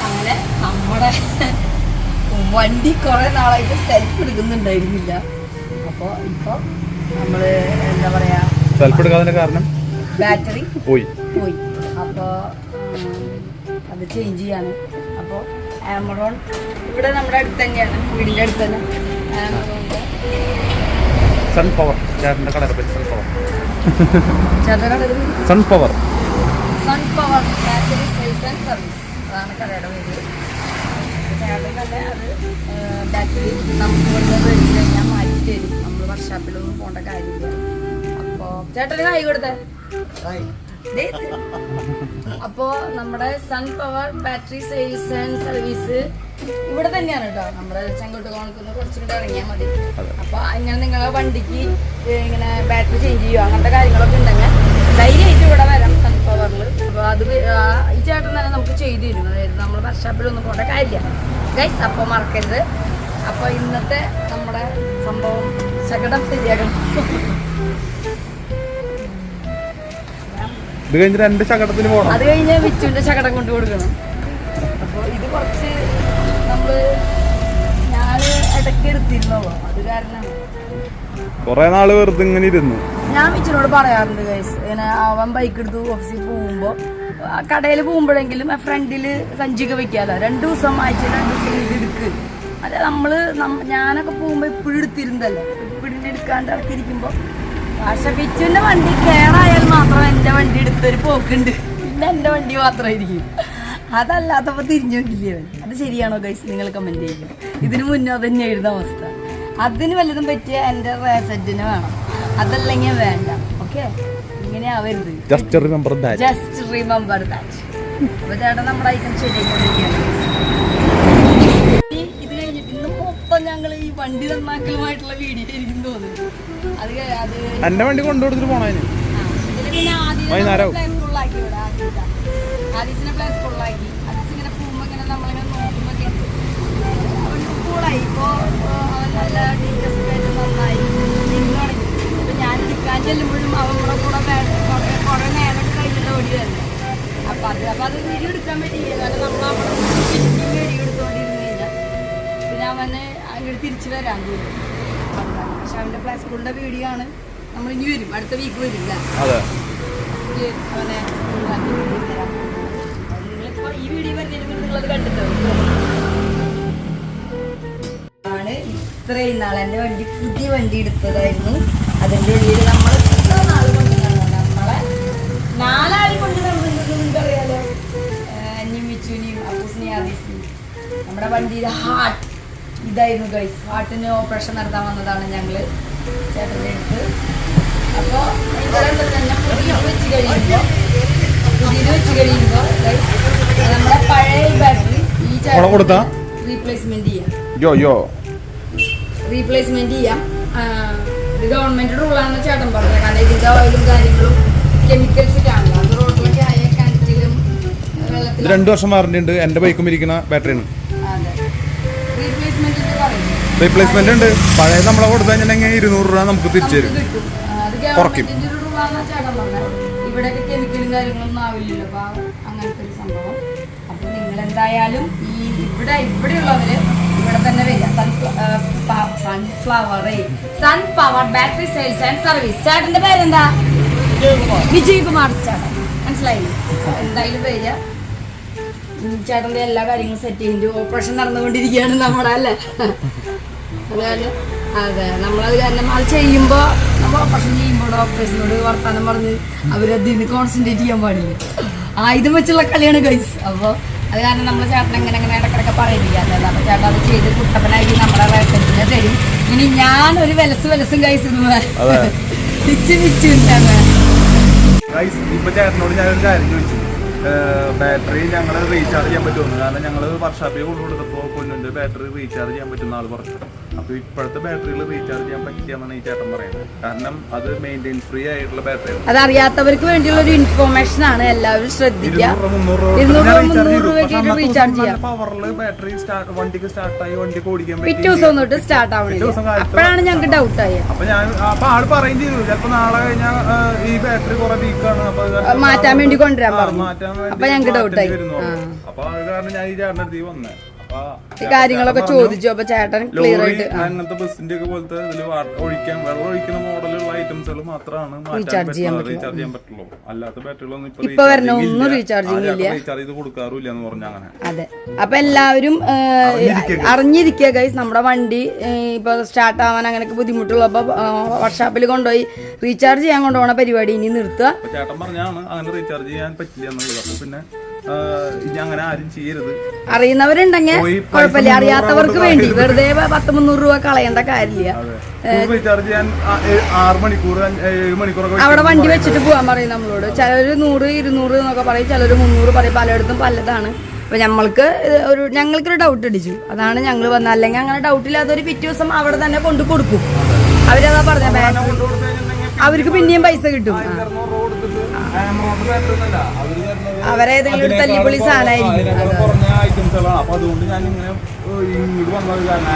അങ്ങനെ നമ്മുടെ വണ്ടി കുറെ നാളായിട്ട് സെൽഫ് എടുക്കുന്നുണ്ടായിരുന്നില്ല. അപ്പോൾ ഇപ്പൊ നമ്മൾ എന്താ പറയാ സെൽഫ് എടുക്കാതിന്റെ കാരണം? ബാറ്ററി പോയി. പോയി. അപ്പോൾ അത് ചേഞ്ച് ചെയ്യാണ്. അപ്പോൾ ആമറോൺ ഇവിടെ നമ്മുടെ അടുത്ത് തന്നെയാണ് വീടിന്റെ അടുത്ത് തന്നെ. ആമറോണിന്റെ സൺ പവർ ചേട്ടന്റെ കളർ പേര് സൺ പവർ കടയിൽ sun power sun power battery sales and service അതാണ് കടയുടെ പേര്. ചേട്ടൻ തന്നെ അത് ബാറ്ററി നമുക്ക് മേടിച്ച് കഴിഞ്ഞാൽ മാറ്റി തരും. നമ്മൾ വർക്ക്ഷോപ്പിലൊന്നും പോകേണ്ട കാര്യമില്ല. അപ്പോൾ ചേട്ടന് കൈ കൊടുത്തേ. അപ്പോ നമ്മുടെ sun power battery sales and service ഇവിടെ തന്നെയാണ് കേട്ടോ. നമ്മുടെ ചെങ്കോട്ട് കോണക്കുന്ന് കുറച്ചുകൂടെ ഇറങ്ങിയാൽ മതി. അപ്പൊ ഇങ്ങനെ നിങ്ങളെ വണ്ടിക്ക് ഇങ്ങനെ ബാറ്ററി ചേഞ്ച് ചെയ്യുക അങ്ങനത്തെ കാര്യങ്ങളൊക്കെ ഉണ്ടെങ്കിൽ ധൈര്യമായിട്ട് ഇവിടെ വരാം സൺ പവറിൽ അപ്പൊ അത് ഈ ചേട്ടൻ തന്നെ നമുക്ക് ചെയ്തു തരും. അതായത് നമ്മൾ വർഷാപ്പിലൊന്നും പോകേണ്ട കാര്യമില്ല ഗൈസ് അപ്പോൾ മറക്കരുത്. അപ്പോൾ ഇന്നത്തെ നമ്മുടെ സംഭവം ശകടം ശരിയാകണം ഇത് കഴിഞ്ഞിട്ട് രണ്ട് ശകടത്തിന് പോകണം അത് കഴിഞ്ഞ് വിച്ചുവിന്റെ ശകടം കൊണ്ട് കൊടുക്കണം. അപ്പോൾ ഇത് കുറച്ച് നമ്മൾ ഞാൻ ഇടയ്ക്ക് എടുത്തിരുന്നോളൂ അത് കാരണം കുറെ നാൾ വെറുതെ ഇങ്ങനെ ഇരുന്നു. ഞാൻ വിച്ചിനോട് പറയാറുണ്ട് ഗൈസ് ഇങ്ങനെ അവൻ ബൈക്ക് എടുത്ത് ഓഫീസിൽ പോകുമ്പോൾ കടയിൽ പോകുമ്പോഴെങ്കിലും ഫ്രണ്ടിൽ സഞ്ചിക വെക്കാലോ. രണ്ടു ദിവസം ആഴ്ച രണ്ട് ദിവസം ഇത് എടുക്ക്. അതെ നമ്മൾ ഞാനൊക്കെ പോകുമ്പോ ഇപ്പോഴും എടുത്തിരുന്നല്ലോ. ഇപ്പോഴും എടുക്കാണ്ട് ഇറക്കിയിരിക്കുമ്പോൾ പക്ഷെ വിച്ചുവിന്റെ വണ്ടി കേടായാൽ മാത്രം എന്റെ വണ്ടി എടുത്തൊരു പോക്കുണ്ട്. പിന്നെ എന്റെ വണ്ടി മാത്രമായിരിക്കും. അതല്ലാത്തപ്പോൾ തിരിഞ്ഞു നോക്കില്ലേ അവൻ? അത് ശരിയാണോ ഗൈസ് നിങ്ങൾ കമന്റ് ചെയ്യുക. ഇതിനു മുന്നേ തന്നെയായിരുന്നു അവസ്ഥ. അതിന് വല്ലതും പറ്റിയ എന്റെ റേസറ്റിന് വേണം. അതല്ലെങ്കിൽ വേണ്ട. ഓക്കെ ഇങ്ങനെ ആവരുത്. Just remember that just remember that അപ്പൊ ചേട്ടൻ നമ്മുടെ ഐറ്റം ശരിയായിക്കൊണ്ടിരിക്കുകയാണ് ഇത് കഴിഞ്ഞിട്ട് ഇന്ന് മൊത്തം ഞങ്ങൾ ഈ വണ്ടി നന്നാക്കലുമായിട്ടുള്ള വീഡിയോ ആയിരിക്കും തോന്നുന്നു എന്റെ വണ്ടി കൊണ്ടുകൊടുത്തിട്ട് പിന്നെ ആദ്യം വൈകുന്നേരം. ചെല്ലുമ്പോഴും കൂടെ കുറേ കഴിഞ്ഞിട്ട് ഓടി അപ്പം അത് അപ്പം അത് വീഡിയോ എടുക്കാൻ കാരണം നമ്മൾ അവിടെ വീഡിയോ എടുത്തുകൊണ്ടിരുന്ന് കഴിഞ്ഞാൽ പിന്നെ അവന് അങ്ങോട്ട് തിരിച്ചു വരാൻ തോന്നും പക്ഷെ അവന്റെ സ്കൂളിന്റെ വീഡിയോ ആണ്. നമ്മൾ ഇനി വരും. അടുത്ത വീക്ക് വരും അല്ലേ അതെ. ഫസ്റ്റ് അവനെ സ്കൂളിലാക്കി വിട്ടുതരാം. നിങ്ങളിപ്പോ ഈ വീഡിയോ വരുന്നതിന് നിങ്ങളത് കണ്ടിട്ടോ? ആണ്. ഇത്രയും നാൾ എന്റെ വണ്ടി പുതിയ വണ്ടി എടുത്തതായിരുന്നു. അതിന്റെ ഉള്ളിൽ നമ്മൾ ഇത്ര നാൾ കൊണ്ട് നമ്മളെ നാലാൾ കൊണ്ട് നിങ്ങൾക്കറിയാലോ. നിമിച്ചുനിയും അപ്പൂസിനെയും ആദീസിനെയും. നമ്മുടെ വണ്ടിയുടെ ഹാർട്ട് ഇതായിരുന്നു ഗൈസ് ഹാർട്ടിന് ഓപ്പറേഷൻ നടത്താൻ വന്നതാണ് ഞങ്ങൾ ചേട്ടന്റെ അടുത്ത്. അപ്പോൾ ഇവിടെ തന്നെ പുതിയ വെച്ച് കഴിയുമ്പോൾ പുതിയത് വെച്ച് കഴിയുമ്പോൾ ഗൈസ് നമ്മുടെ പഴയ ബാറ്ററി ഈ കൊടുത്താ? റീപ്ലേസ്മെന്റ് ചെയ്യാം. യോ യോ. റീപ്ലേസ്മെന്റ് ചെയ്യാം. ആ, ഇത് ഗവൺമെന്റ് റൂളാണെന്ന് ചേട്ടൻ പറഞ്ഞത്. കാരണം ഇതിന്റെ ഓയിലും കാര്യങ്ങളും കെമിക്കൽസ് കാണുക അത് റോഡിലൊക്കെ ആയ കിണറ്റിലും വെള്ളത്തിലും രണ്ടു വർഷം വാറണ്ടി ഉണ്ട്. എന്റെ ബൈക്കും ഇരിക്കുന്ന ബാറ്ററിയാണ് റീപ്ലേസ്മെന്റ് ഉണ്ട്. പഴയ നമ്മളെ കൊടുത്തു കഴിഞ്ഞിട്ടുണ്ടെങ്കിൽ ഇരുന്നൂറ് രൂപ നമുക്ക് തിരിച്ചു തരും. കുറയ്ക്കും. ഇവിടെയൊക്കെ കെമിക്കലും കാര്യങ്ങളൊന്നും ആവില്ലല്ലോ. അപ്പൊ അങ്ങനത്തെ ഒരു സംഭവം. അപ്പൊ നിങ്ങൾ എന്തായാലും ഈ ഇവിടെ ഇവിടെയുള്ളവര് ഇവിടെ തന്നെ വരിക. Sunflower sun power battery sales and service ചേട്ടന്റെ പേരെന്താ? വിജയ് കുമാർ ചേട്ടൻ. മനസ്സിലായില്ലേ? എന്തായാലും വരിക. ഉം, ചേട്ടന്റെ എല്ലാ കാര്യങ്ങളും സെറ്റ് ചെയ്തിട്ട് ഓപ്പറേഷൻ നടന്നുകൊണ്ടിരിക്കുകയാണ് നമ്മുടെ അല്ലേ? അതായത് അതെ നമ്മളത് കാരണം അത് ചെയ്യുമ്പോൾ നമ്മൾ ഓപ്പറേഷൻ ചെയ്യുമ്പോൾ ഡോക്ടേഴ്സിനോട് വർത്താനം പറഞ്ഞ് അവരതിന് കോൺസെൻട്രേറ്റ് ചെയ്യാൻ പാടില്ല. ആയുധം വെച്ചുള്ള കളിയാണ് ഗൈസ് അപ്പോൾ അത് കാരണം നമ്മൾ ചേട്ടൻ ഇങ്ങനെ എങ്ങനെ ഇടക്കിടക്ക് പറയിപ്പിക്കാത്തല്ല അപ്പോൾ ചേട്ടൻ അത് ചെയ്ത് കുട്ടപ്പനായി നമ്മുടെ റേഷൻസിനെ തരും. ഇനി ഞാൻ ഒരു വിലസ് വിലസും ഗൈസ് ഉണ്ടാകുക ഗൈസ് ഇപ്പൊ ചേട്ടനോട് ഞാനൊരു കാര്യം ചോദിച്ചു. ബാറ്ററി ഞങ്ങൾ റീചാർജ് ചെയ്യാൻ പറ്റുമെന്ന് കാരണം ഞങ്ങൾ വർഷാപ്പിൽ കൊണ്ടു ഇതിൽ ബാറ്ററി റീചാർജ് ചെയ്യാൻ പറ്റുന്ന ആൾ പറഞ്ഞു. അപ്പോൾ ഇപ്പോഴത്തെ ബാറ്ററിയിൽ റീചാർജ് ചെയ്യാൻ പറ്റിയെന്നാണ് ഈ ചേട്ടൻ പറയുന്നത്. കാരണം അത് മെയിന്റെയിൻ ഫ്രീ ആയിട്ടുള്ള ബാറ്ററി അത് അറിയാത്തവർക്ക് വേണ്ടിയുള്ള ഒരു ഇൻഫോർമേഷൻ ആണ് എല്ലാവരും ശ്രദ്ധിക്കുക. പവറിൽ ബാറ്ററി സ്റ്റാർട്ട് വണ്ടിക്ക് സ്റ്റാർട്ടായി വണ്ടിക്ക് ഓടിക്കാൻ പിറ്റേ ദിവസം തൊട്ട് സ്റ്റാർട്ട് ആവണില്ല. അപ്പോഴാണ് ഞങ്ങൾക്ക് ഡൗട്ട് ആയത്. അപ്പൊ ഞാൻ അപ്പൊ ആൾ പറയും ചെയ്തു. ചിലപ്പോ നാളെ കഴിഞ്ഞാൽ ഈ ബാറ്ററി കുറെ വീക്കാണ് അപ്പൊ മാറ്റാൻ വേണ്ടി കൊണ്ടുവരാൻ പറഞ്ഞു. മാറ്റാൻ വേണ്ടി അപ്പൊ ഞങ്ങൾക്ക് ഡൗട്ട് ആയി. അപ്പൊ അത് കാരണം ഞാൻ ഈ ചേട്ടന്റെ അടുത്ത് വന്നേ. അപ്പൊ ഈ കാര്യങ്ങളൊക്കെ ചോദിച്ചു. അപ്പൊ ചേട്ടൻ ക്ലിയർ ആയിട്ട് അങ്ങനത്തെ ബസ്സിന്റെ ഒക്കെ പോലത്തെ ഇതിൽ ഒഴിക്കാൻ വെള്ളം ഒഴിക്കുന്ന മോഡലുള്ള ഐറ്റംസുകൾ മാത്രമാണ് ചെയ്യാൻ റീചാർജ് ചെയ്യാൻ പറ്റുള്ളൂ. അല്ലാത്ത ബാറ്ററികളൊന്നും ഇപ്പൊ വരണ ഒന്നും റീചാർജിങ് ഇല്ല. റീചാർജ് ചെയ്ത് കൊടുക്കാറില്ല എന്ന് പറഞ്ഞ അങ്ങനെ. അതെ. അപ്പൊ എല്ലാവരും അറിഞ്ഞിരിക്കുക ഗൈസ് നമ്മുടെ വണ്ടി ഇപ്പൊ സ്റ്റാർട്ട് ആവാൻ അങ്ങനെയൊക്കെ ബുദ്ധിമുട്ടുള്ളപ്പോ വർക്ക്ഷോപ്പിൽ കൊണ്ടുപോയി റീചാർജ് ചെയ്യാൻ കൊണ്ടുപോകണ പരിപാടി ഇനി നിർത്തുക. ചേട്ടൻ പറഞ്ഞാണ് അങ്ങനെ റീചാർജ് ചെയ്യാൻ പറ്റില്ല എന്നുള്ളത്. അപ്പൊ പിന്നെ ഇനി അങ്ങനെ ആരും ചെയ്യരുത്. അറിയുന്നവരുണ്ടെങ്കിൽ കുഴപ്പമില്ല. അറിയാത്തവർക്ക് വേണ്ടി. വെറുതെ പത്ത് മുന്നൂറ് രൂപ കളയേണ്ട കാര്യമില്ല. റീചാർജ് ചെയ്യാൻ ആ- ഏ- ആറ് മണിക്കൂർ ഏഴ് മണിക്കൂറൊക്കെ അവിടെ വണ്ടി വെച്ചിട്ട് പോകാൻ പറയും നമ്മളോട്. ചിലര് നൂറ് ഇരുന്നൂറ് എന്നൊക്കെ പറയും. ചിലര് മുന്നൂറ് പറയും. പലയിടത്തും പലതാണ്. അപ്പൊ നമ്മൾക്ക് ഒരു ഞങ്ങൾക്കൊരു ഡൗട്ട് അടിച്ചു. അതാണ് ഞങ്ങൾ വന്നത്. അല്ലെങ്കിൽ അങ്ങനെ ഡൗട്ട് ഇല്ലാത്തൊരു പിറ്റേ ദിവസം അവിടെ തന്നെ കൊണ്ടു കൊടുക്കും. അവരതാ പറഞ്ഞ ബാറ്ററി അവർക്ക് പിന്നെയും പൈസ കിട്ടും. അവരേതെങ്കിലും തല്ലിപ്പൊളി സാധനമായിരിക്കും. അപ്പൊ അതുകൊണ്ട് ഞാൻ ഇങ്ങനെ ഏഹ്, ഇങ്ങോട്ട് വന്നത് കാരണം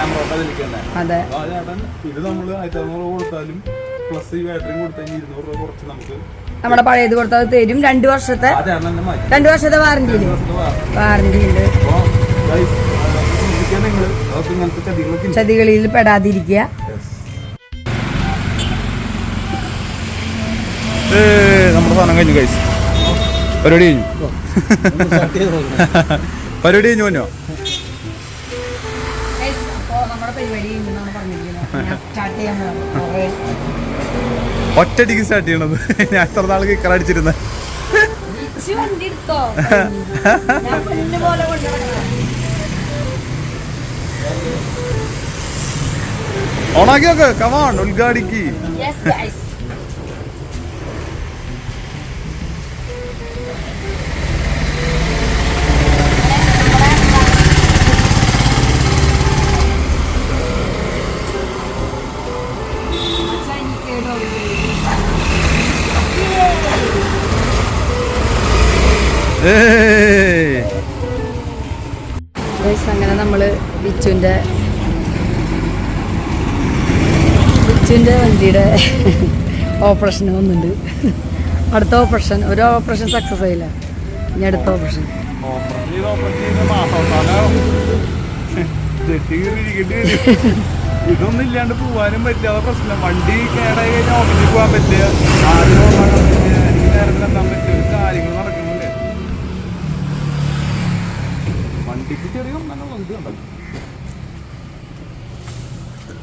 അതെ. ചേട്ടൻ ഇത് നമ്മൾ ആയിരത്തി അറുന്നൂറ് കൊടുത്താലും പ്ലസ് ഈ ബാറ്ററി ഇരുന്നൂറ് രൂപ കുറച്ച് നമുക്ക് നമ്മുടെ പഴയത് കൊടുത്താൽ തരും. രണ്ടു വർഷത്തെ രണ്ടു വർഷത്തെ വാറന്റി വാറന്റി ഉണ്ട്. ചതികളിൽ പെടാതിരിക്കുക. നമ്മുടെ സാധനം കഴിഞ്ഞു കഴിച്ചു പരിപാടി കഴിഞ്ഞു. പരിപാടി കഴിഞ്ഞു ഒറ്റടിക്ക് സ്റ്റാർട്ട് ചെയ്യണത്. ഞാൻ എത്ര നാൾ കൊണ്ടുവരണം ഓണാക്കി നോക്ക്. കമാൺ ഉദ്ഘാടിക്ക് വണ്ടിയുടെ ഓപ്പറേഷൻ ഒന്നുണ്ട് അടുത്ത ഓപ്പറേഷൻ ഒരു ഓപ്പറേഷൻ സക്സസ് ആയില്ല. ഇനി അടുത്ത ഓപ്പറേഷൻ. ഇതൊന്നും ഇല്ലാണ്ട് പോവാനും പറ്റില്ല. പ്രശ്നം. വണ്ടി കേടായി കഴിഞ്ഞാൽ ഓഫീസിൽ പോകാൻ പറ്റില്ല. ആദ്യം ഓണാക്കാൻ പറ്റില്ല എനിക്ക് നേരത്തിൽ എത്താൻ പറ്റില്ല. ഒരു കാര്യങ്ങൾ നടക്കുന്നില്ല വണ്ടിക്ക് ചെറിയ ഒന്നും ഇത് കണ്ടോ അതങ്ങനെ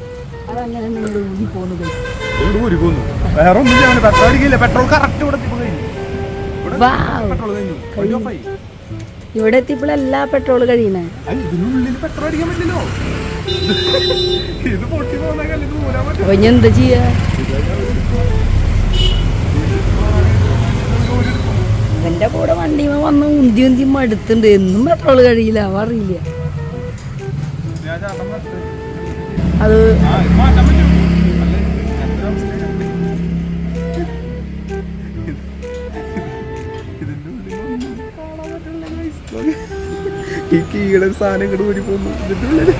നിങ്ങൾ ഊരി പോകുന്നു ഗൈസ് ഇവിടെ ഒരുക്കുന്നു വേറെ ഒന്നും ചെയ്യാൻ പെട്രോൾ അടിക്കില്ല. പെട്രോൾ കറക്റ്റ് ഇവിടെ എത്തിയപ്പോൾ കഴിഞ്ഞു. പെട്രോൾ കഴിഞ്ഞു. ഇവിടെ കഴിയണേ. ഇതിനുള്ളിൽ പെട്രോൾ അടിക്കാൻ പറ്റില്ലോ ഇത് പൊട്ടി പോകുന്ന എന്താ ചെയ്യാ? അവന്റെ കൂടെ വണ്ടി വന്ന് ഉന്തി ഉന്തി മടുത്തുണ്ട്. എന്നും പെട്രോൾ കഴിയില്ല അവ അറിയില്ല. ഈ സാധനം ഇങ്ങോട്ട് ഊരി പോകുന്നു ഇതിന്റെ ഉള്ളിൽ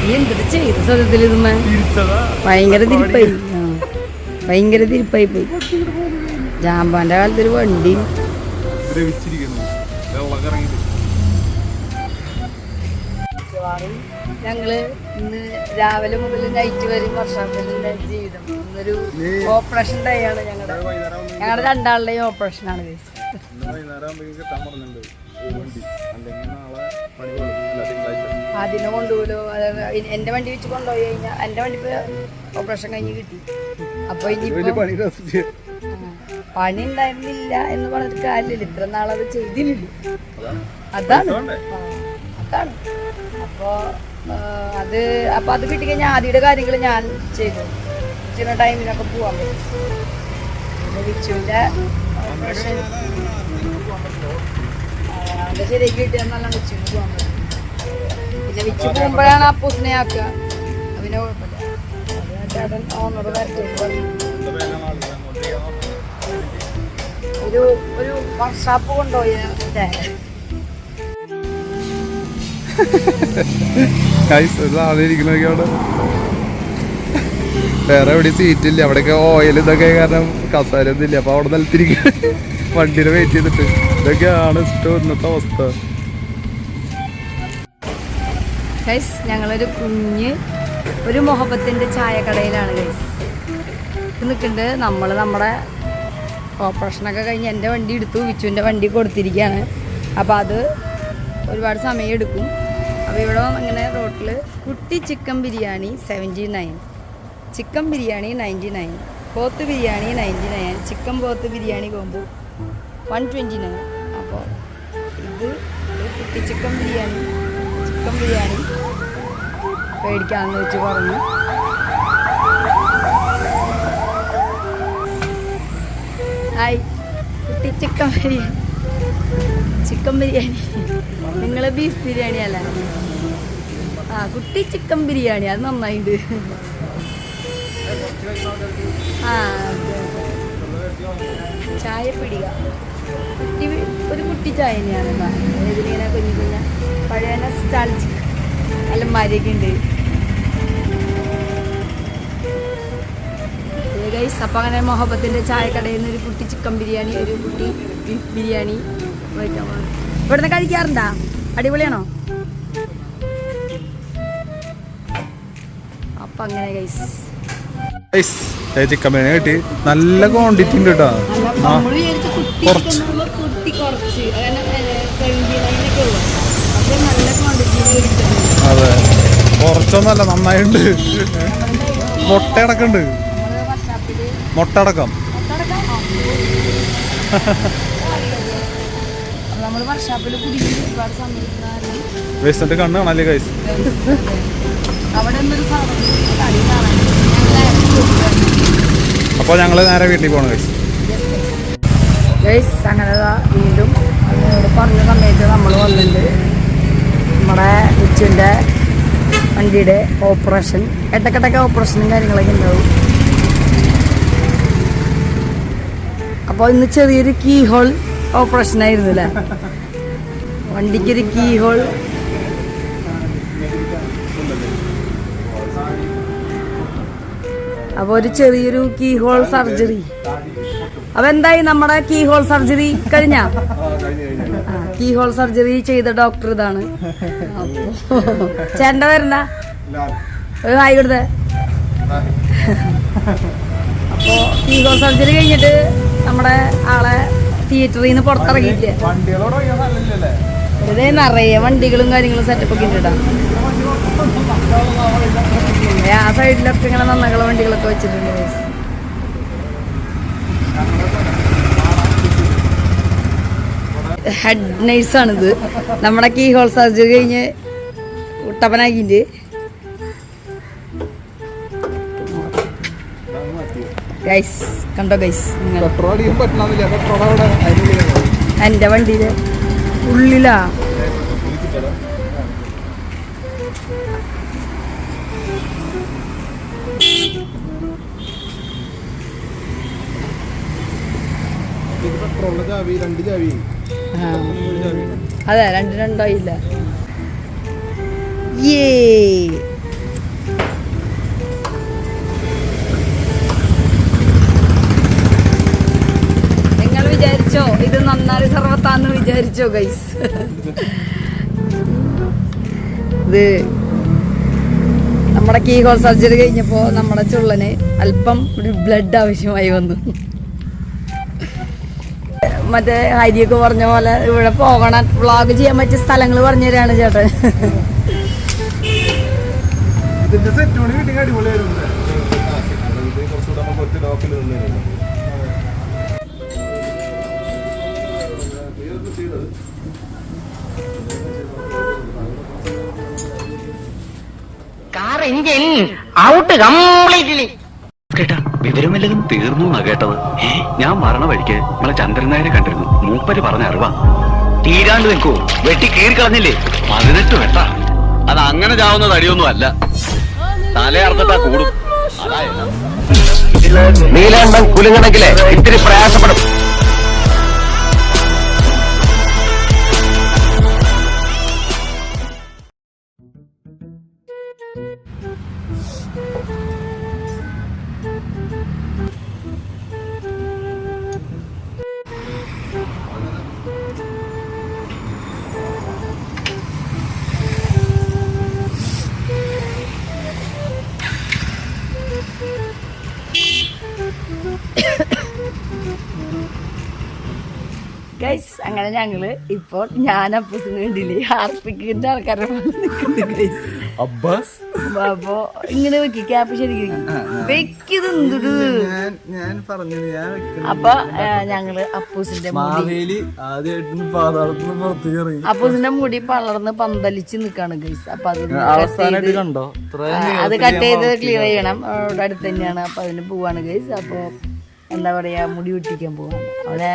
നീ എന്തിട്ട് ചെയ്ത സത്യത്തിൽ ഇതുമ്മ? തിരിച്ചതാ ഭയങ്കര തിരിപ്പായി. ആ. ഭയങ്കര തിരിപ്പായി പോയി. ജാമ്പാന്റെ കാലത്ത് ഒരു വണ്ടി. ഞങ്ങൾ രാവിലെ മുതൽ നൈറ്റ് വരെ വർഷാപ്പിലെ ജീവിതം ഇന്നൊരു ഓപ്പറേഷൻ ഡേയാണ് ആണ് ഞങ്ങളുടെ ഞങ്ങളുടെ രണ്ടാളുടെയും തിങ്കളാഴ്ച അതിനെ കൊണ്ടുപോലോ എന്റെ വണ്ടി വെച്ച് കൊണ്ടുപോയി കഴിഞ്ഞാൽ എന്റെ വണ്ടി ഓപ്പറേഷൻ കഴിഞ്ഞ് കിട്ടി. അപ്പൊ ഇനി പണി ഉണ്ടായിരുന്നില്ല എന്ന് പറഞ്ഞിട്ട് കാര്യമില്ല. ഇത്ര നാളത് ചെയ്തില്ലല്ലോ. അതാണ്. അതാണ്. അപ്പോ അത് അപ്പൊ അത് കിട്ടിക്കഴിഞ്ഞാൽ ആദ്യയുടെ കാര്യങ്ങൾ ഞാൻ ചെയ്തു. ചില ടൈമിനൊക്കെ പോവാൻ പറ്റും. പിന്നെ ശരിയാക്കി കിട്ടിയാൽ നല്ല വിച്ചുവിന് പോകാൻ പറ്റും. പിന്നെ വിച്ചു പോകുമ്പോഴാണ് അപ്പൂസിനെ ആക്കുക പിന്നെ കുഴപ്പമില്ല. ചേട്ടൻ. ഒരു ഒരു വർക്ക്ഷോപ്പ് കൊണ്ടുപോയി ഗൈസ് ഒരു ആളെ ഇരിക്കണൊക്കെ അവിടെ. വേറെ എവിടെ സീറ്റ് ഇല്ല. അവിടെയൊക്കെ ഓയിൽ ഇതൊക്കെ കാരണം കസാര ഒന്നും ഇല്ല. അപ്പൊ അവിടെ നിലത്തിരിക്കുക വണ്ടിനെ വെയിറ്റ് ചെയ്തിട്ട്. ഇതൊക്കെയാണ് ഇഷ്ടം ഇന്നത്തെ അവസ്ഥ. ഞങ്ങളൊരു കുഞ്ഞ് ഒരു മുഹബത്തിന്റെ ചായക്കടയിലാണ് ഗൈസ് നിൽക്കുന്നുണ്ട് നമ്മൾ നമ്മുടെ ഓപ്പറേഷനൊക്കെ കഴിഞ്ഞ് എന്റെ വണ്ടി എടുത്തു. വിച്ചുവിന്റെ വണ്ടി കൊടുത്തിരിക്കുകയാണ്. അപ്പോൾ അത് ഒരുപാട് സമയം എടുക്കും അപ്പോൾ ഇവിടെ അങ്ങനെ റോട്ടിൽ കുട്ടി chicken biryani seventy nine chicken biryani ninety nine പോത്ത് ബിരിയാണി നയന്റി നയൻ ചിക്കൻ പോത്ത് biryani combo one twenty nine അപ്പോൾ ഇത് കുട്ടി ചിക്കൻ ബിരിയാണി. ചിക്കൻ ബിരിയാണി മേടിക്കാമെന്ന് വെച്ച് പറഞ്ഞു. ഹായ് കുട്ടി ചിക്കൻ ബിരിയാണി. ചിക്കൻ ബിരിയാണി. നിങ്ങൾ ബീഫ് ബിരിയാണി അല്ല ആ കുട്ടി ചിക്കൻ ബിരിയാണി അത് നന്നായിണ്ട് ആ. ചായ പിടിക കുട്ടി ഒരു കുട്ടി ചായ തന്നെയാണ്. ഇതിലിങ്ങനെ കുഞ്ഞു കുഞ്ഞ പഴയ നസ്റ്റാൾജിക് അലമാരിയൊക്കെ ഉണ്ട് ഗൈസ് അപ്പം അങ്ങനെ മൊഹബത്തിന്റെ ചായക്കടയിൽ നിന്ന് ഒരു കുട്ടി ചിക്കൻ ബിരിയാണി ഒരു കുട്ടി ബിരിയാണി പോകണം ഇവിടുന്ന് കഴിക്കാറുണ്ടാ? അടിപൊളിയാണോ? അപ്പൊ അങ്ങനെ ഗൈസ് ചിക്കൻ ബിരിയാണി കിട്ടി. നല്ല ക്വാണ്ടിറ്റി ഉണ്ട് കേട്ടോ കുറച്ച്. അതെ. കുറച്ചൊന്നല്ല നന്നായിട്ടുണ്ട് മുട്ട അടക്കമുണ്ട് മുട്ട അടക്കം. വർഷാപ്പിൽ ഒരുപാട് വേസ്റ്റിന്റെ കണ്ണ് കാണാല്ലേ കൈസ് അവിടെ നിന്നൊരു സാധനം കളി കാണാൻ അപ്പോൾ ഞങ്ങൾ നേരെ വീട്ടിൽ പോകണം കൈസ് ഗൈസ് അങ്ങനെ ദാ വീണ്ടും പറഞ്ഞ സമയത്ത് നമ്മൾ വന്നിട്ടുണ്ട്. നമ്മുടെ ഉച്ചിന്റെ വണ്ടിയുടെ ഓപ്പറേഷൻ ഇടക്കിടക്ക് ഓപ്പറേഷനും കാര്യങ്ങളൊക്കെ ഉണ്ടാവും. അപ്പോൾ ഇന്ന് ചെറിയൊരു കീ ഹോൾ ഓപ്പറേഷൻ ആയിരുന്നു അല്ലേ? വണ്ടിക്കൊരു കീ ഹോൾ. അപ്പോൾ ഒരു ചെറിയൊരു കീ ഹോൾ സർജറി. അപ്പൊ എന്തായി നമ്മുടെ കീ ഹോൾ സർജറി കഴിഞ്ഞ? കീ ഹോൾ സർജറി ചെയ്ത ഡോക്ടർ ഇതാണ്. ചേട്ടന്റെ വരുന്ന ഹായ് കൊടുത്തേ. അപ്പോ കീ ഹോൾ സർജറി കഴിഞ്ഞിട്ട് നമ്മുടെ ആളെ തിയേറ്ററിൽ നിന്ന് പുറത്തിറങ്ങിയില്ലേ ഇതേ നിറയെ വണ്ടികളും കാര്യങ്ങളും സെറ്റപ്പ് ഒക്കെ ഉണ്ട് ആ സൈഡിലൊക്കെ ഇങ്ങനെ നന്നകള വണ്ടികളൊക്കെ വെച്ചിട്ടുണ്ട്. ഹെഡ് നൈസാണിത് നമ്മുടെ കീ ഹോൾ സർജറി കഴിഞ്ഞ് ഉട്ടപ്പനാക്കിന്റെ ഗൈസ് കണ്ടോ ഗൈസ് നിങ്ങൾ? എന്റെ വണ്ടിയിൽ ഉള്ളിലാ. അതെ രണ്ട് രണ്ടായില്ല. ഏ നിങ്ങൾ വിചാരിച്ചോ ഇത് നന്നായി സർവത്താന്ന് വിചാരിച്ചോ ഗൈസ് ഇത് നമ്മുടെ കീ ഹോൾ സർജറി കഴിഞ്ഞപ്പോൾ നമ്മുടെ ചുള്ളന് അല്പം ഒരു ബ്ലഡ് ആവശ്യമായി വന്നു. മറ്റേ ഹരിയൊക്കെ പറഞ്ഞ പോലെ ഇവിടെ പോകണം. വ്ളോഗ് ചെയ്യാൻ പറ്റിയ സ്ഥലങ്ങൾ പറഞ്ഞു തരാണ് ചേട്ടൻ. കാർ എഞ്ചിൻ ഔട്ട് കംപ്ലീറ്റ്ലി കേട്ടാ വിവരം വല്ലതും തീർന്നു എന്നാ കേട്ടത്. ഞാൻ മരണ വഴിക്ക് നമ്മളെ ചന്ദ്രനായരെ കണ്ടിരുന്നു. മൂപ്പര് പറഞ്ഞ അറിവാ. തീരാണ്ട് നിൽക്കൂ. വെട്ടി കീറി കളഞ്ഞില്ലേ? പതിനെട്ട് വെട്ട. അത് അങ്ങനെ ചാവുന്ന തടിയൊന്നും അല്ല. തലയർത്തിട്ടാ കൂടും. നീലാണ്ടൻ കുലുങ്ങണെങ്കിലേ ഇത്തിരി പ്രയാസപ്പെടും. അങ്ങനെ ഞങ്ങൾ ഇപ്പോൾ ഞാൻ അപ്പൂസിന് വേണ്ടിയില്ലേ ഹാർപ്പിക്കിന്റെ ആൾക്കാരെ അബ്ബാസ് അപ്പൊ ഇങ്ങനെ വെക്കി ക്യാപ്പ് ശരിക്കും ഞാൻ ഞാൻ പറഞ്ഞത് ഞാൻ അപ്പൊ ഞങ്ങൾ അപ്പൂസിന്റെ മുടി മാവേലി ആദ്യമായിട്ട് പാതാളത്തിന് പുറത്ത് ഇറങ്ങി. അപ്പൂസിന്റെ മുടി പളർന്ന് പന്തലിച്ച് നിക്കാണ് ഗൈസ് അപ്പൊ അത് അവസാനമായിട്ട് കണ്ടോ? അത് കട്ട് ചെയ്ത് ക്ലിയർ ചെയ്യണം. അവിടെ അടുത്ത് തന്നെയാണ് അപ്പൊ അതിന് പോവാണ് ഗൈസ് അപ്പൊ എന്താ പറയാ മുടി വെട്ടിക്കാൻ പോവാണ്. അവിടെ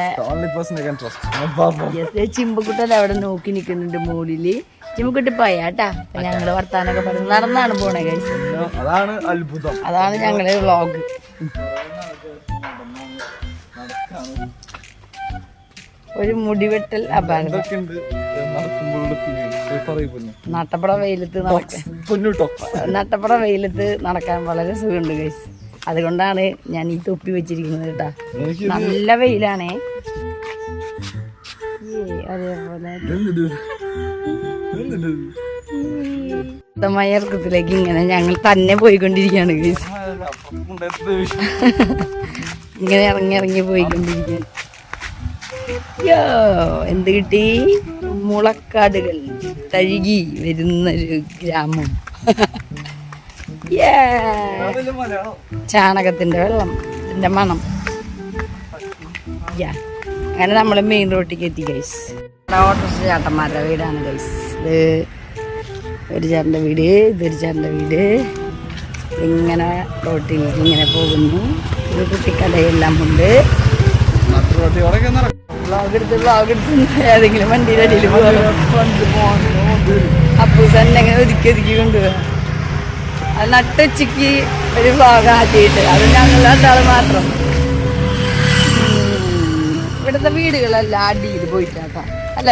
ചിമ്പക്കുട്ടൻ അവിടെ നോക്കി നിൽക്കുന്നുണ്ട് മുകളിൽ ചിമ്പക്കുട്ടി പോയാട്ടാ അപ്പൊ ഞങ്ങൾ വർത്താനൊക്കെ പറഞ്ഞ് നടന്നാണ് പോണേ അതാണ് അത്ഭുതം. അതാണ് ഞങ്ങൾ വ്ളോഗ് ഒരു മുടിവെട്ടൽ അപാരം നട്ടപ്പട വെയിലത്ത് നടക്കാൻ നട്ടപ്പട വെയിലത്ത് നടക്കാൻ വളരെ സുഖമുണ്ട് ഗൈസ് അതുകൊണ്ടാണ് ഞാൻ ഈ തൊപ്പി വെച്ചിരിക്കുന്നത് കേട്ടാ. നല്ല വെയിലാണേ. അതേപോലെ. ഇറക്കത്തിലേക്ക് ഇങ്ങനെ ഞങ്ങൾ തന്നെ പോയിക്കൊണ്ടിരിക്കുകയാണ് ഇങ്ങനെ ഇറങ്ങി ഇറങ്ങി പോയിക്കൊണ്ടിരിക്കുകയാണ്. യോ എന്ത് കിട്ടി? മുളക്കാടുകൾ തഴുകി വരുന്നൊരു ഗ്രാമം. Yeah. ചാണകത്തിന്റെ വെള്ളം ഇതിന്റെ മണം. Yeah. അങ്ങനെ നമ്മൾ മെയിൻ റോട്ടിലേക്ക് എത്തി ഗൈസ് ഓട്ടോറിക്ഷ ചേട്ടന്മാരുടെ വീടാണ് ഗൈസ് ഇത് ഒരു ചേട്ടന്റെ വീട് ഇതൊരു ചേട്ടന്റെ വീട്. ഇങ്ങനെ റോട്ടിൽ ഇങ്ങനെ പോകുന്നു. ഒരു കുട്ടിക്കടയെല്ലാം ഉണ്ട്. എടുത്ത് എടുത്ത് ഏതെങ്കിലും വണ്ടിയുടെ അടിയിൽ പോകാം. അപ്പൂസ് എന്നെ ഇങ്ങനെ ഒതുക്കി ഒതുക്കി കൊണ്ടുപോകാം. നട്ടുച്ചയ്ക്ക് ഒരു ഭാഗം ആക്കിയിട്ട് അത് ഞങ്ങൾ രണ്ടാൾ മാത്രം. ഇവിടുത്തെ വീടുകളെല്ലാം അടിയിൽ പോയിട്ടാട്ടോ. അല്ല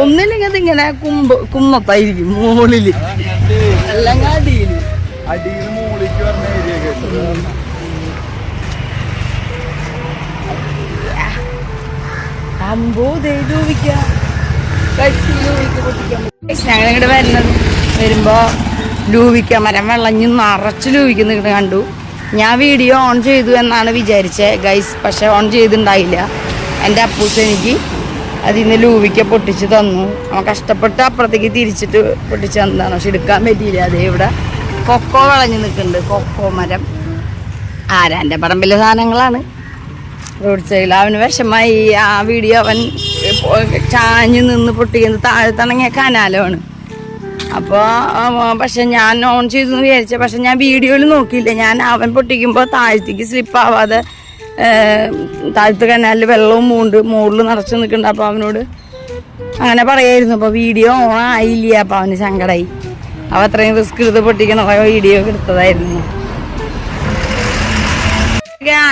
ഒന്നില്ലെങ്കിൽ അതിങ്ങനെ കുമ്പ കുമ്മത്തായിരിക്കും മുകളിൽ. അല്ലെങ്കിൽ അടിയിൽ അടിയിൽ മുകളിലേക്ക് പറഞ്ഞ ഏരിയ അമ്പോ ദേവിക്കാം ഞങ്ങളിങ്ങോട്ട് വരുന്നത് വരുമ്പോ ലൂവിക്ക മരം വെള്ളഞ്ഞ് നിറച്ച് നിൽക്കുന്നത് കണ്ടു. ഞാൻ വീഡിയോ ഓൺ ചെയ്തു എന്നാണ് വിചാരിച്ചത് ഗൈസ് പക്ഷെ ഓൺ ചെയ്തിട്ടുണ്ടായില്ല എന്റെ അപ്പൂസ് എനിക്ക് അതിൽ നിന്ന് ലൂവിക്ക പൊട്ടിച്ച് തന്നു. അവൻ കഷ്ടപ്പെട്ട് അപ്പുറത്തേക്ക് തിരിച്ചിട്ട് പൊട്ടിച്ച് തന്നതാണ്. പക്ഷെ എടുക്കാൻ പറ്റിയില്ല. അതേ ഇവിടെ കൊക്കോ വളഞ്ഞു നിൽക്കുന്നുണ്ട്. കൊക്കോ മരം. ആരാന്റെ പറമ്പിലെ സാധനങ്ങളാണ്? റോഡ് സൈഡിൽ അവന് വിഷമായി. ആ വീഡിയോ അവൻ ചാഞ്ഞ് നിന്ന് പൊട്ടിക്കുന്നത് താഴത്തണങ്ങിയ കനാലമാണ് അപ്പോൾ പക്ഷെ ഞാൻ ഓൺ ചെയ്തു എന്ന് വിചാരിച്ച പക്ഷെ ഞാൻ വീഡിയോയിൽ നോക്കിയില്ല. ഞാൻ അവൻ പൊട്ടിക്കുമ്പോൾ താഴ്ത്തേക്ക് സ്ലിപ്പാവാതെ താഴത്തെ കനാലിൽ വെള്ളവും മൂണ്ട് മുകളിൽ നിറച്ച് നിൽക്കുന്നുണ്ട്. അപ്പോൾ അവനോട് അങ്ങനെ പറയായിരുന്നു. അപ്പോൾ വീഡിയോ ഓൺ ആയില്ല? അപ്പോൾ അവന് സങ്കടമായി അവ അത്രയും റിസ്ക് എടുത്ത് പൊട്ടിക്കണ വീഡിയോ എടുത്തതായിരുന്നു.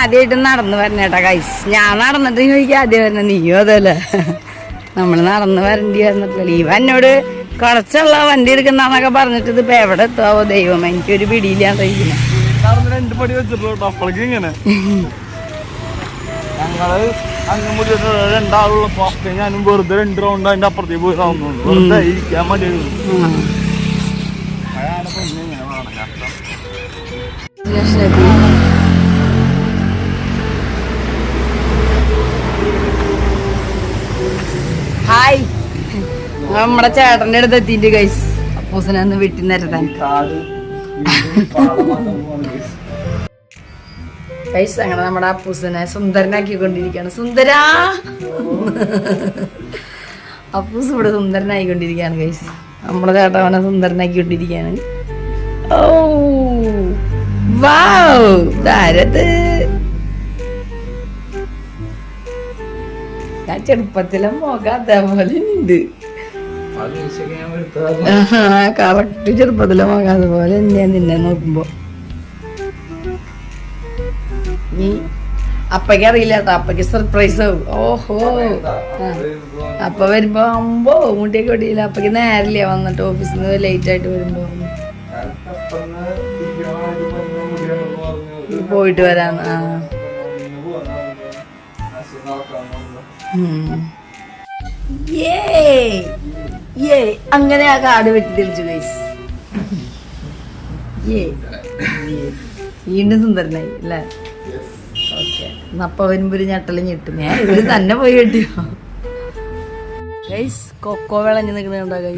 ആദ്യമായിട്ട് നടന്നു വരണേട്ടാ കൈസ് ഞാൻ നടന്നിട്ട് ചോദിക്കാം ആദ്യം വരണ. നീയോ അതല്ലേ? നമ്മൾ നടന്ന് വരേണ്ടി വന്നിട്ടില്ല ഇവ എന്നോട് കുറച്ചുള്ള വണ്ടി എടുക്കുന്നൊക്കെ പറഞ്ഞിട്ട് ഇതിപ്പോ എവിടെ എത്താവോ? ദൈവം എനിക്കൊരു ഒരു ഞങ്ങൾ അങ്ങ് മുതൽ രണ്ടാളുള്ളപ്പോ ഒക്കെ ഞാനും വെറുതെ രണ്ട് റൗണ്ട് അതിന്റെ അപ്പുറത്തേക്ക് പോയി റൗണ്ട് വെറുതെ ഇരിക്കാൻ മതിയായിരുന്നു അയാളെ പൊന്നെ ഇങ്ങനെ വേണം കഷ്ടം. ഹായ് നമ്മുടെ ചേട്ടന്റെ അടുത്ത് എത്തിയിട്ട് ഗൈസ് അപ്പൂസിനെ ഒന്ന് വെട്ടി നിരത്താൻ. ഗൈസ് അങ്ങനെ നമ്മുടെ അപ്പൂസിനെ സുന്ദരനാക്കിക്കൊണ്ടിരിക്കുകയാണ്. സുന്ദരാ! അപ്പൂസ് ഇവിടെ സുന്ദരനായിക്കൊണ്ടിരിക്കുകയാണ് ഗൈസ് നമ്മുടെ ചേട്ടൻ അവനെ സുന്ദരനാക്കിക്കൊണ്ടിരിക്കുകയാണ്. ഓ വാവ്! ഇതാരത്? ഞാൻ ചെറുപ്പത്തിലെ മുഖം അതേപോലെ ഉണ്ട്. കറക്റ്റ് ചെറുപ്പത്തിലെ മകൻ പോലെ തന്നെയാ നിന്നെ നോക്കുമ്പോ. നീ അപ്പയ്ക്ക് അറിയില്ല അപ്പക്ക് സർപ്രൈസ് ആവും. ഓഹോ. അപ്പ വരുമ്പോ അമ്പോ മുട്ടിയൊക്കെ ഒടിയില്ല അപ്പയ്ക്ക് നേരില്ല വന്നിട്ട് ഓഫീസിൽ നിന്ന് ലേറ്റ് ആയിട്ട് വരുമ്പോ. പോയിട്ട് വരാന്ന് ആ. ഉം. അങ്ങനെ ആ കാട് വെട്ടി തെളിച്ചു ഗൈസ് വീണ്ടും സുന്ദരനായി അല്ലേ? ഓക്കെ അപ്പ വരുമ്പോ ഒരു ഞെട്ടൽ ഞെട്ടും. ഞാൻ ഇവർ തന്നെ പോയി കിട്ടിയോ ഗൈസ് കൊക്കോ വിളഞ്ഞു നിൽക്കുന്നുണ്ടോ ഗൈസ്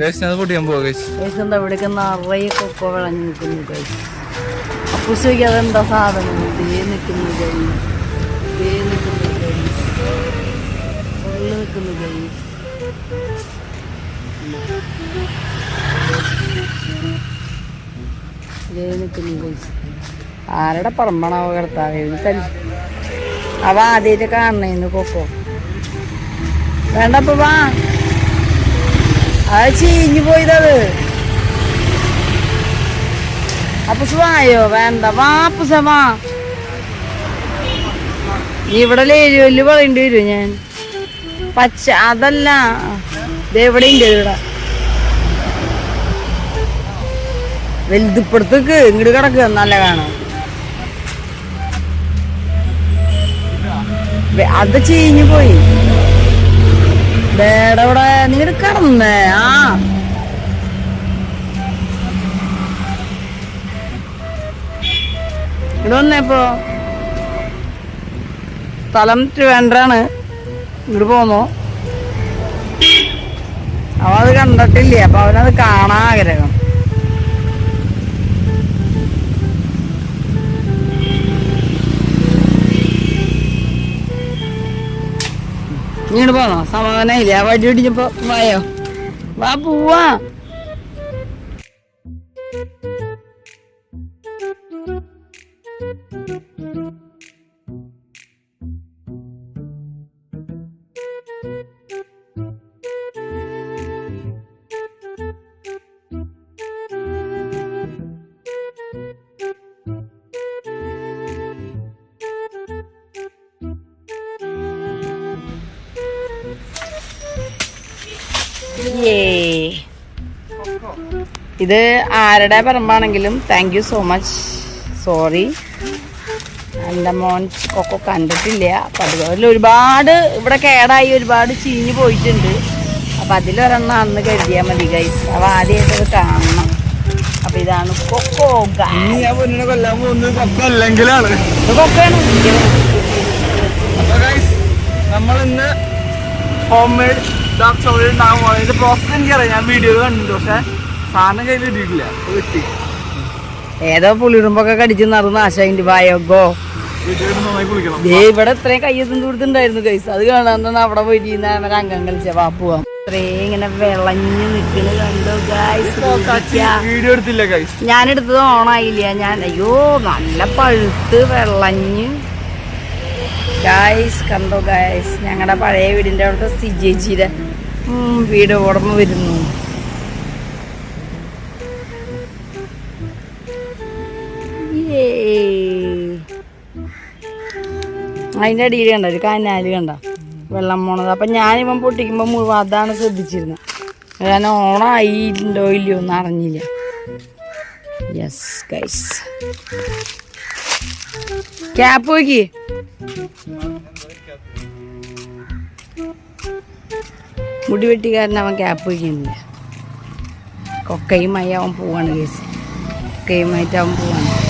ഗൈസ് എന്താ ഇവിടെയൊക്കെ നിറയെ കൊക്കോ വിളഞ്ഞു നിൽക്കുന്നു ഗൈസ് അപ്പൂസ് സാധനം? ഇതേ നിൽക്കുന്നു ഗൈസ് ഇതേ നിൽക്കുന്നു ഗൈസ് ഉള്ളിൽ നിൽക്കുന്നു ഗൈസ് ആരുടെ പറമ്പണാവോ കിടത്താവേ അവ ആദ്യമായിട്ട് കാണണേന്ന് കൊക്കോ. വേണ്ടപ്പ വാ. അത് ചീഞ്ഞു പോയതത്. അപ്പുസ് വായോ വേണ്ട. വാ അപ്പുസ വാ. നീ ഇവിടെ ലേലുവല്ല് പറയേണ്ടി വരും ഞാൻ. പച്ച അതല്ല. ദേ ഇവിടെ ഉണ്ട് ഇവിടെ. വലുതിപ്പുറത്തേക്ക് ഇങ്ങോട്ട് കിടക്കുക നല്ല കാണാം. അത് ചീഞ്ഞു പോയി. വേടവിടെ നിങ്ങൾ കിടന്നേ ആ. ഇവിടെ സ്ഥലം ട്രിവാൻഡ്രാണ് ഇങ്ങോട്ട് പോന്നോ. അവ അത് കണ്ടിട്ടില്ല അപ്പൊ അവനത് കാണാൻ ആഗ്രഹം. ഇങ്ങോട്ട് പോന്നോ? സമാധാനായില്ലേ? ആ വടി പിടിച്ചപ്പോ വായോ? വാ പോവാ. ഇത് ആരുടെ പറമ്പാണെങ്കിലും thank you so much sorry എന്റെ മോൻ കൊക്കോ കണ്ടിട്ടില്ല. അപ്പം അതുപോലെ ഒരുപാട് ഇവിടെ കേടായി ഒരുപാട് ചീഞ്ഞ് പോയിട്ടുണ്ട്. അപ്പം അതിലൊരെണ്ണം അന്ന് കരുതിയാൽ മതി ഗൈസ് അപ്പം ആദ്യമായിട്ട് അത് കാണണം. അപ്പം ഇതാണ് കൊക്കോ കൊക്കോയാണ്. ഇന്ന് ഹോം മെയ്ഡ് ഡാർക്ക് ചോക്ലേറ്റ് അതിന്റെ പ്രോസസ്സ് ഇതിന്റെ പ്രോസസ് എനിക്കറിയാം. ഞാൻ വീഡിയോ കണ്ടിട്ടുണ്ട് പക്ഷെ സാധനം കയ്യിൽ ഇടിയിട്ടില്ല കിട്ടി. ഏതോ പുളിറുമ്പൊക്കെ കടിച്ച് നടന്ന ആശാന്റെ ഭയോഗോ ഇവിടെ ഇത്രയും കയ്യെത്തും കൊടുത്തിണ്ടായിരുന്നു കൈസ് അത് കാണാൻ അവിടെ പോയിട്ട് അവരെ അംഗം കളിച്ച വാപ്പുവാ ഇത്രയും ഇങ്ങനെ വിളഞ്ഞു നിൽക്കണ് കണ്ടോ ഞാനെടുത്തത് ഓണായില്ല ഞാൻ അയ്യോ നല്ല പഴുത്ത് വിളഞ്ഞ്. ഗായ്സ് കണ്ടോ ഗായ്സ് ഞങ്ങളുടെ പഴയ വീടിന്റെ അവിടുത്തെ സിജേച്ചിയുടെ വീട് ഓർമ്മ വരുന്നു. അതിന്റെ അടിയിൽ കണ്ട? ഒരു കനാല് കണ്ട? വെള്ളം പോണത്. അപ്പം ഞാനിവൻ പൊട്ടിക്കുമ്പോൾ മുഴുവൻ അതാണ് ശ്രദ്ധിച്ചിരുന്നത്. ഞാൻ ഓണായിട്ടുണ്ടോ ഇല്ലയോ ഒന്നും അറിഞ്ഞില്ല. യെസ് ഗൈസ് ക്യാപ്പ് നോക്കി. മുടി വെട്ടിക്കാരൻ അവൻ ക്യാപ്പ് വയ്ക്കുന്നില്ല. കൊക്കയുമായി അവൻ പോവാണ് കേസ് കൊക്കയുമായിട്ട് അവൻ പോവാണ്.